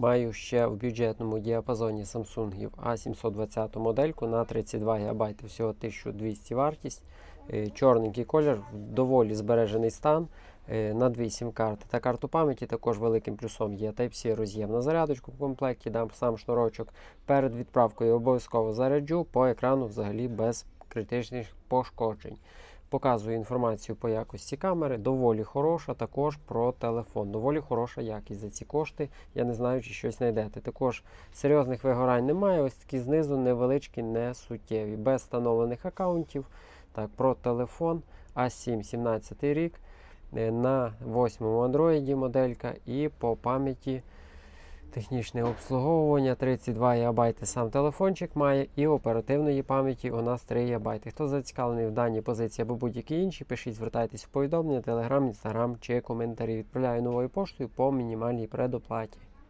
Маю ще в бюджетному діапазоні Samsung A720 модельку на 32 ГБ, всього 1200 вартість. Е, Чорненький колір, доволі збережений стан е, на 2 сім-карти. Та карту пам'яті також великим плюсом є Type-C роз'єм на зарядочку в комплекті, дам сам шнурочок. Перед відправкою обов'язково заряджу по екрану взагалі без критичних пошкоджень. Показую інформацію по якості камери, доволі хороша, також про телефон. Доволі хороша якість за ці кошти. Я не знаю, чи щось знайдете. Також серйозних вигорань немає. Ось такі знизу невеличкі, не суттєві. Без встановлених аккаунтів. Так, про телефон A7 17 рік. е, На 8 Android моделька і по пам'яті технічне обслуговування 32 ГБ сам телефончик має, і оперативної пам'яті у нас 3 ГБ. Хто зацікавлений в даній позиції або будь-які інші, пишіть, звертайтесь в повідомлення, телеграм, інстаграм чи коментарі. Відправляю новою поштою по мінімальній предоплаті.